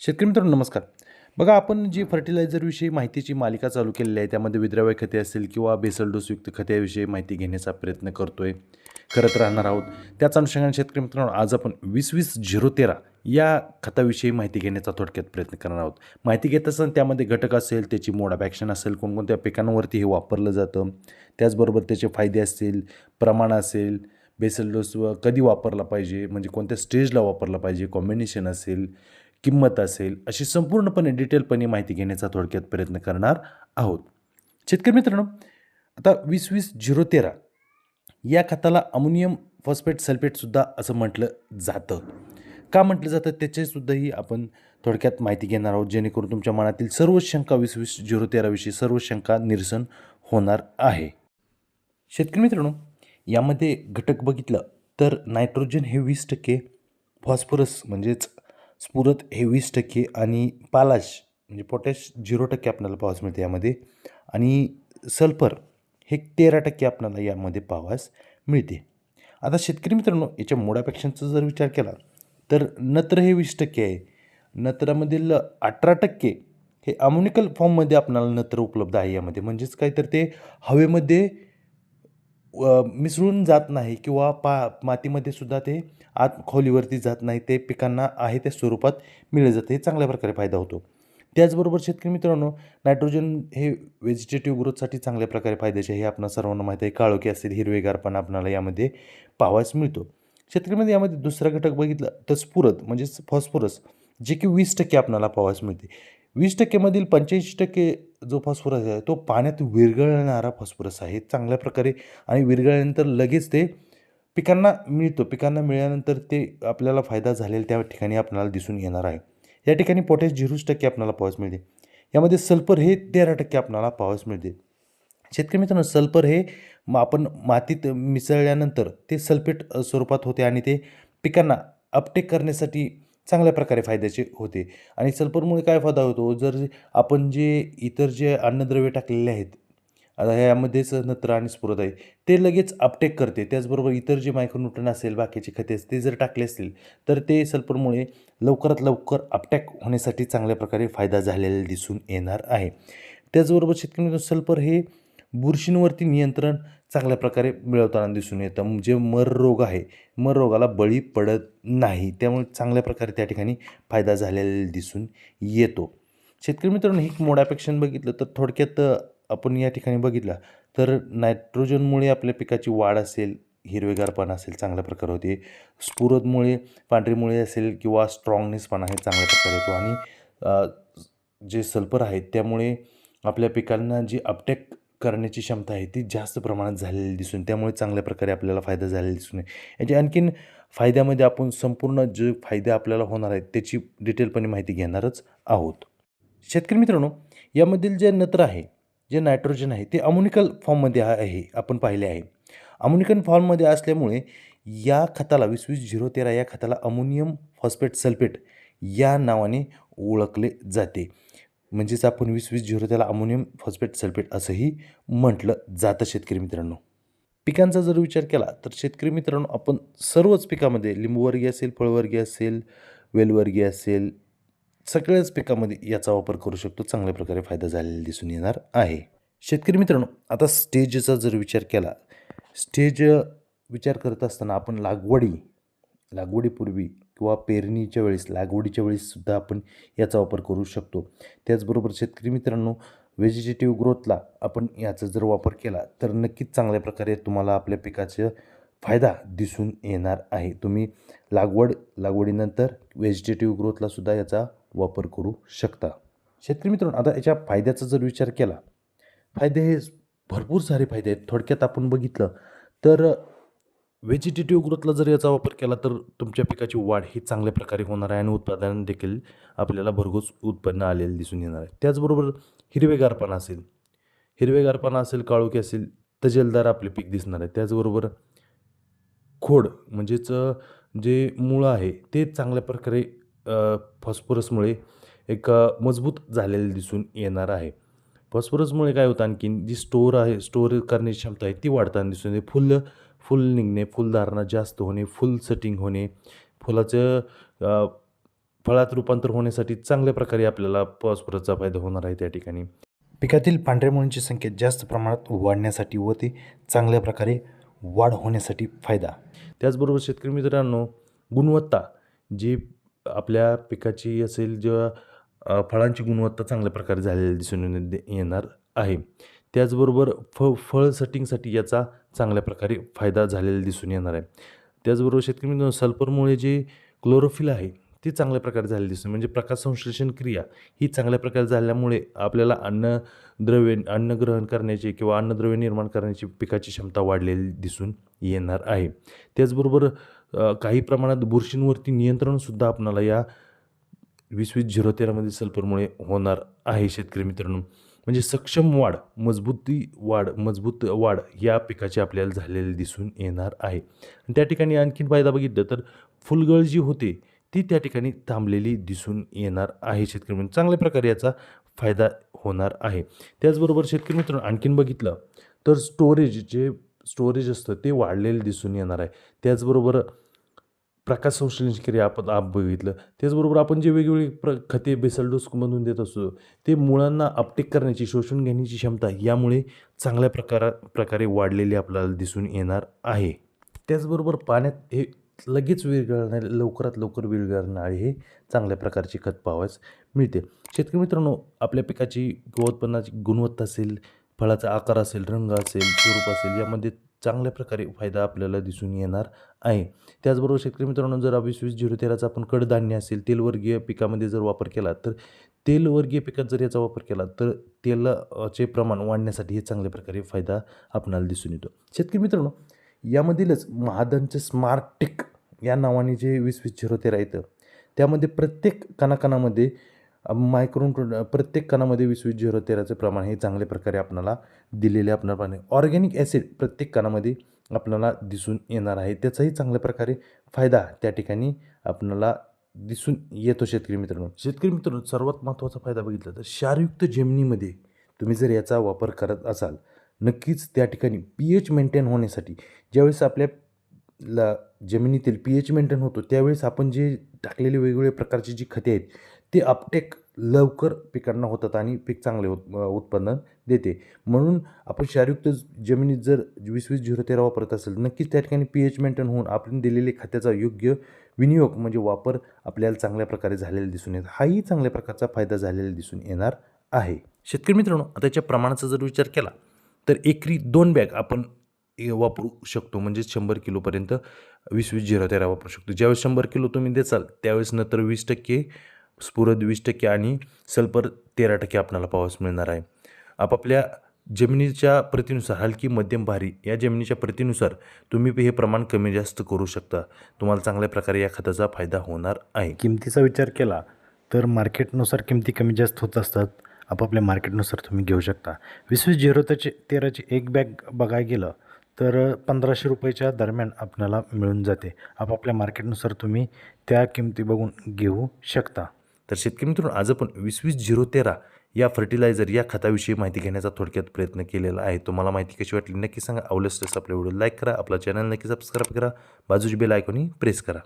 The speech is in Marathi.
शेतकरी मित्रांनो नमस्कार. बघा आपण जी फर्टिलायझरविषयी माहितीची मालिका चालू केलेली आहे त्यामध्ये विद्राव्य खते असेल किंवा बेसल डोसयुक्त खतेविषयी माहिती घेण्याचा प्रयत्न करतो आहे करत राहणार आहोत. त्याच अनुषंगाने शेतकरी मित्रांनो आज आपण वीस वीस झिरो तेरा या खताविषयी माहिती घेण्याचा थोडक्यात प्रयत्न करणार आहोत. माहिती घेत असताना त्यामध्ये घटक असेल त्याची मोड ऑफ ॲक्शन असेल कोणकोणत्या पिकांवरती हे वापरलं जातं त्याचबरोबर त्याचे फायदे असतील प्रमाण असेल बेसल डोस कधी वापरला पाहिजे म्हणजे कोणत्या स्टेजला वापरला पाहिजे कॉम्बिनेशन असेल किंमत असेल अशी संपूर्णपणे डिटेलपणे माहिती घेण्याचा थोडक्यात प्रयत्न करणार आहोत. शेतकरी मित्रांनो आता वीस वीस झिरो तेरा या खताला अमोनियम फॉस्फेट सल्फेटसुद्धा असं म्हटलं जातं. का म्हटलं जातं? त्याचेसुद्धाही आपण थोडक्यात माहिती घेणार आहोत जेणेकरून तुमच्या मनातील सर्व शंका वीस वीस झिरो तेराविषयी सर्व शंका निरसन होणार आहे. शेतकरी मित्रांनो यामध्ये घटक बघितलं तर नायट्रोजन हे वीस टक्के फॉस्फरस म्हणजेच स्फुरत हे वीस टक्के आणि पालाश म्हणजे पोटॅश झिरो टक्के आपल्याला पाहावयास मिळते यामध्ये. आणि सल्फर हे तेरा टक्के आपल्याला यामध्ये पावास मिळते. आता शेतकरी मित्रांनो याच्या मोडापेक्षांचा जर विचार केला तर नत्र हे वीस टक्के आहे. नत्रामधील अठरा टक्के हे अमोनिकल फॉर्ममध्ये आपल्याला नत्र उपलब्ध आहे यामध्ये. म्हणजेच काय तर ते हवेमध्ये मिसळून जात नाही किंवा पा मातीमध्ये सुद्धा ते आत खोलीवरती जात नाही ते पिकांना आहे त्या स्वरूपात मिळलं जातं. हे चांगल्या प्रकारे फायदा होतो. त्याचबरोबर शेतकरी मित्रांनो नायट्रोजन हे व्हेजिटेटिव्ह ग्रोथसाठी चांगल्या प्रकारे फायद्याचे हे आपण सर्वांना माहीत आहे. काळोखी असेल हिरवेगारपण आपणाला यामध्ये पाहावयास मिळतो. शेतकरीमध्ये यामध्ये दुसरा घटक बघितला तर स्फुरद म्हणजेच फॉस्फरस जे की वीस टक्के आपणाला पाहावयास मिळते. वीस टक्केमधील पंच्याऐंशी टक्के जो फॉस्फरस आहे तो पाण्यात विरघळणारा फॉस्फरस आहे. चांगल्या प्रकारे आणि विरघळल्यानंतर लगेच ते पिकांना मिळतो. पिकांना मिळाल्यानंतर ते आपल्याला फायदा झालेला त्या ठिकाणी आपल्याला दिसून येणार आहे. या ठिकाणी पोटॅश झिरोच टक्के आपल्याला पावस मिळते. यामध्ये सल्फर हे तेरा टक्के आपल्याला पावस मिळते. शेतकरी मित्रांनो सल्फर हे आपण मातीत मिसळल्यानंतर ते सल्फेट स्वरूपात होते आणि ते पिकांना अपटेक करण्यासाठी चांगल्या प्रकारे फायद्याचे होते. आणि सल्फरमुळे काय फायदा होतो? जर आपण जे इतर जे अन्नद्रव्ये टाकलेले आहेत आता ह्यामध्येच नत्र आणि स्फुरत आहे ते लगेच अपटेक करते. त्याचबरोबर इतर जे मायक्रोन्यूट्रन असेल बाकीचे खते असतील ते जर टाकले असतील तर ते सल्फरमुळे लवकरात लवकर अपटॅक होण्यासाठी चांगल्या प्रकारे फायदा झालेला दिसून येणार आहे. त्याचबरोबर शेतकरी सल्फर हे बुरशींवरती नियंत्रण चांगल्या प्रकारे मिळवताना दिसून येतं. जे मर रोग आहे मर रोगाला बळी पडत नाही त्यामुळे चांगल्या प्रकारे त्या ठिकाणी फायदा झालेला दिसून येतो. शेतकरी मित्रांनो ही मोडापेक्षा बघितलं तर थोडक्यात आपण या ठिकाणी बघितलं तर नायट्रोजनमुळे आपल्या पिकाची वाढ असेल हिरवेगारपणा असेल चांगल्या प्रकारे होते. स्फुरदमुळे पांढरीमुळे असेल किंवा स्ट्रॉंगनेसपणा हे चांगल्या प्रकारे येतो आणि जे सल्फर आहेत त्यामुळे आपल्या पिकांना जी अपटेक करण्याची क्षमता आहे ती जास्त प्रमाणात झालेली दिसून त्यामुळे चांगल्या प्रकारे आपल्याला फायदा झालेला दिसून येईल याचे आणखीन फायद्यामध्ये आपण संपूर्ण जे फायदे आपल्याला होणार आहेत त्याची डिटेलपणे माहिती घेणारच आहोत. शेतकरी मित्रांनो यामधील जे नत्र आहे जे नायट्रोजन आहे ते अमोनिकल फॉर्ममध्ये आहे आपण पाहिले आहे. अमोनिकल फॉर्ममध्ये असल्यामुळे या खताला वीस वीस झिरो तेरा या खताला अमोनियम फॉस्फेट सल्फेट या नावाने ओळखले जाते. म्हणजेच आपण वीस वीस झिरो त्याला अमोनियम फॉस्फेट सल्फेट असंही म्हटलं जातं शेतकरी मित्रांनो. पिकांचा जर विचार केला तर शेतकरी मित्रांनो आपण सर्वच पिकामध्ये लिंबूवर्गीय असेल फळवर्गीय असेल वेलवर्गीय असेल सगळ्याच पिकामध्ये याचा वापर करू शकतो. चांगल्या प्रकारे फायदा झालेला दिसून येणार आहे. शेतकरी मित्रांनो आता स्टेजचा जर विचार केला स्टेज विचार करत असताना आपण लागवडी लागवडीपूर्वी किंवा पेरणीच्या वेळेस लागवडीच्या वेळेससुद्धा आपण याचा वापर करू शकतो. त्याचबरोबर शेतकरी मित्रांनो व्हेजिटेटिव्ह ग्रोथला आपण याचा जर वापर केला तर नक्कीच चांगल्या प्रकारे तुम्हाला आपल्या पिकाचं फायदा दिसून येणार आहे. तुम्ही लागवड लागवडीनंतर व्हेजिटेटिव्ह ग्रोथला सुद्धा याचा वापर करू शकता. शेतकरी मित्रांनो आता याच्या फायद्याचा जर विचार केला फायदे हे भरपूर सारे फायदे आहेत. थोडक्यात आपण बघितलं तर व्हेजिटेटिव्ह ग्रोथला जर याचा वापर केला तर तुमच्या पिकाची वाढ ही चांगल्या प्रकारे होणार आहे आणि उत्पादन देखील आपल्याला भरघोस उत्पन्न आलेलं दिसून येणार आहे. त्याचबरोबर हिरवेगारपणा असेल हिरवेगारपणा असेल काळोखी असेल तजेलदार आपले पीक दिसणार आहे. त्याचबरोबर खोड म्हणजेच जे मुळं आहे ते चांगल्या प्रकारे फॉस्फरसमुळे एक मजबूत झालेलं दिसून येणार आहे. फॉस्फरसमुळे काय होतं आणखीन जी स्टोअर आहे स्टोअर करण्याची क्षमता आहे ती वाढताना दिसून येते. फुलं फुल निघणे फुलधारणा जास्त होणे फुल सेटिंग होणे फुलाचं फळात रूपांतर होण्यासाठी चांगल्या प्रकारे आपल्याला फॉस्फरसचा फायदा होणार आहे त्या ठिकाणी. पिकातील पांढऱ्या मुळींची संख्या जास्त प्रमाणात वाढण्यासाठी व ते चांगल्या प्रकारे वाढ होण्यासाठी फायदा. त्याचबरोबर शेतकरी मित्रांनो गुणवत्ता जी आपल्या पिकाची असेल जेव्हा फळांची गुणवत्ता चांगल्या प्रकारे झालेली दिसून येणार आहे. त्याचबरोबर फ फळ सेटिंगसाठी याचा चांगल्या प्रकारे फायदा झालेला दिसून येणार आहे. त्याचबरोबर शेतकरी मित्रांनो सल्फरमुळे जे क्लोरोफिल आहे ती चांगल्या प्रकारे झालेली दिसून म्हणजे प्रकाश संश्लेषण क्रिया ही चांगल्या प्रकारे झाल्यामुळे आपल्याला अन्नद्रव्य अन्न ग्रहण करण्याची किंवा अन्नद्रव्य निर्माण करण्याची पिकाची क्षमता वाढलेली दिसून येणार आहे. त्याचबरोबर काही प्रमाणात बुरशींवरती नियंत्रणसुद्धा आपणाला या वीस वीस झिरो तेरामध्ये सल्फरमुळे होणार आहे शेतकरी मित्रांनो. म्हणजे सक्षम वाढ मजबूती वाढ मजबूत वाढ या पिकाची आपल्याला झालेली दिसून येणार आहे. आणि त्या ठिकाणी आणखीन फायदा बघितलं तर फुलगळ जी होते ती त्या ठिकाणी थांबलेली दिसून येणार आहे शेतकरी म्हणजे चांगल्या प्रकारे याचा फायदा होणार आहे. त्याचबरोबर शेतकरी मित्रांनो आणखीन बघितलं तर स्टोरेज जे स्टोरेज असतं ते वाढलेलं दिसून येणार आहे. त्याचबरोबर प्रकाश संश्लेषण क्रिया आपण आप बघितलं. त्याचबरोबर आपण जे वेगवेगळे प्र खते बेसलडोसमधून देत असतो ते मुळांना अपटेक करण्याची शोषून घेण्याची क्षमता यामुळे चांगल्या प्रकारा प्रकारे वाढलेली आपल्याला दिसून येणार आहे. त्याचबरोबर पाण्यात हे लगेच विरघळणारे लवकरात लवकर विरघळणारे हे चांगल्या प्रकारचे खत पाहावयास मिळते. शेतकरी मित्रांनो आपल्या पिकाची उत्पन्नाची गुणवत्ता असेल फळाचा आकार असेल रंग असेल स्वरूप असेल यामध्ये चांगल्या प्रकारे फायदा आपल्याला दिसून येणार आहे. त्याचबरोबर शेतकरी मित्रांनो जर वीस वीस झिरो तेराचा आपण कडधान्य असेल तेलवर्गीय पिकामध्ये जर वापर केला तर तेलवर्गीय पिकात जर याचा वापर केला तर तेलाचे प्रमाण वाढण्यासाठी हे चांगल्या प्रकारे फायदा आपणाला दिसून येतो. शेतकरी मित्रांनो यामधीलच महादनचे स्मार्ट टिक या नावाने जे वीस वीस झिरो तेरा येतं त्यामध्ये प्रत्येक कणाकणामध्ये मायक्रोन प्रत्येक कणामध्ये वीस वीस झिरो तेराचं प्रमाण हे चांगल्या प्रकारे आपणाला दिलेले आपणाला ऑर्गॅनिक ॲसिड प्रत्येक कणामध्ये आपल्याला दिसून येणार आहे. त्याचाही चांगल्या प्रकारे फायदा त्या ठिकाणी आपणाला दिसून येतो शेतकरी मित्रांनो. शेतकरी मित्रांनो सर्वात महत्त्वाचा फायदा बघितला तर क्षारयुक्त जमिनीमध्ये तुम्ही जर याचा वापर करत असाल नक्कीच त्या ठिकाणी पी एच मेंटेन होण्यासाठी ज्यावेळेस आपल्या ला जमिनीतील पी एच मेंटेन होतो त्यावेळेस आपण जे टाकलेले वेगवेगळ्या प्रकारची जी खते आहेत ते अपटेक लवकर पिकांना होतात आणि पीक चांगले होत उत्पन्न देते. म्हणून आपण क्षारयुक्त जमिनीत जर वीस वीस झिरो तेरा वापरत असेल नक्कीच त्या ठिकाणी पी एच मेंटेन होऊन आपण दिलेले खताचा योग्य विनियोग म्हणजे वापर आपल्याला चांगल्या प्रकारे झालेला दिसून येत. हाही चांगल्या प्रकारचा फायदा झालेला दिसून येणार आहे. शेतकरी मित्रांनो त्याच्या प्रमाणाचा जर विचार केला तर एकरी दोन बॅग आपण वापरू शकतो. म्हणजे शंभर किलोपर्यंत वीस वीस झिरो तेरा वापरू शकतो. ज्यावेळेस शंभर किलो तुम्ही देचाल त्यावेळेस नंतर वीस टक्के स्फुरद वीस टक्के आणि सल्फर तेरा टक्के आपल्याला पाऊस मिळणार आहे. आपापल्या जमिनीच्या प्रतीनुसार हलकी मध्यम भारी या जमिनीच्या प्रतीनुसार तुम्ही हे प्रमाण कमी जास्त करू शकता. तुम्हाला चांगल्या प्रकारे या खताचा फायदा होणार आहे. किमतीचा विचार केला तर मार्केटनुसार किमती कमी जास्त होत असतात. आपापल्या मार्केटनुसार तुम्ही घेऊ शकता. वीस वीस झिरो त्याचे तेराची एक बॅग बघायला गेलं तर पंधराशे रुपयाच्या दरम्यान आपल्याला मिळून जाते. आपापल्या मार्केटनुसार तुम्ही त्या किमती बघून घेऊ शकता. तर शेतकरी मित्रांनो आज आपण वीस वीस झिरो तेरा या फर्टिलायझर या खताविषयी माहिती घेण्याचा थोडक्यात प्रयत्न केलेला आहे. तुम्हाला माहिती कशी वाटली नक्की सांगा. आवडल्यास आपल्या व्हिडिओ लाईक करा. आपला चॅनल नक्की सबस्क्राईब करा. बाजूची बेल आयकॉनही प्रेस करा.